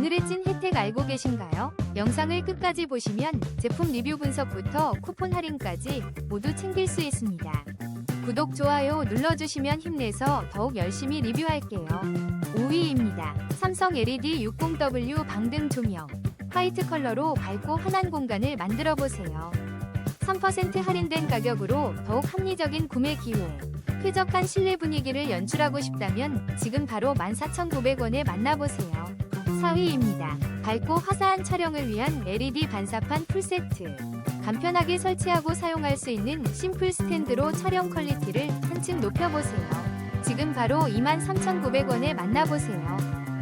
오늘의 찐 혜택 알고 계신가요? 영상을 끝까지 보시면 제품 리뷰 분석부터 쿠폰 할인까지 모두 챙길 수 있습니다. 구독, 좋아요 눌러주시면 힘내서 더욱 열심히 리뷰할게요. 5위입니다. 삼성 LED 60W 방등 조명. 화이트 컬러로 밝고 환한 공간을 만들어 보세요. 3% 할인된 가격으로 더욱 합리적인 구매 기회. 쾌적한 실내 분위기를 연출하고 싶다면 지금 바로 14,900원에 만나보세요. 4위입니다. 밝고 화사한 촬영을 위한 LED 반사판 풀세트. 간편하게 설치하고 사용할 수 있는 심플 스탠드로 촬영 퀄리티를 한층 높여보세요. 지금 바로 23,900원에 만나보세요.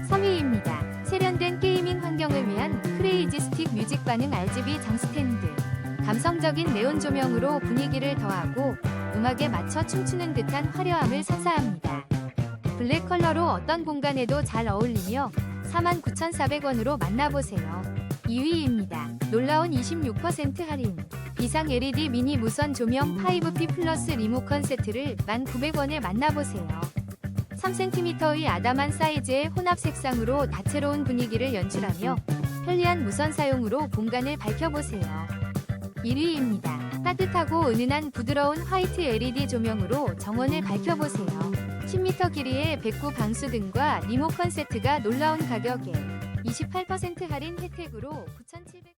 3위입니다. 세련된 게이밍 환경을 위한 크레이지 스틱 뮤직 반응 RGB 장 스탠드. 감성적인 네온 조명으로 분위기를 더하고 음악에 맞춰 춤추는 듯한 화려함을 선사합니다. 블랙 컬러로 어떤 공간에도 잘 어울리며 49,400원으로 만나보세요. 2위입니다. 놀라운 26% 할인. 비상 LED 미니 무선 조명 5P 플러스 리모컨 세트를 1,900원에 만나보세요. 3cm의 아담한 사이즈의 혼합 색상으로 다채로운 분위기를 연출하며 편리한 무선 사용으로 공간을 밝혀보세요. 1위입니다. 따뜻하고 은은한 부드러운 화이트 LED 조명으로 정원을 밝혀보세요. 10m 길이의 백구 방수 등과 리모컨 세트가 놀라운 가격에 28% 할인 혜택으로 9,700원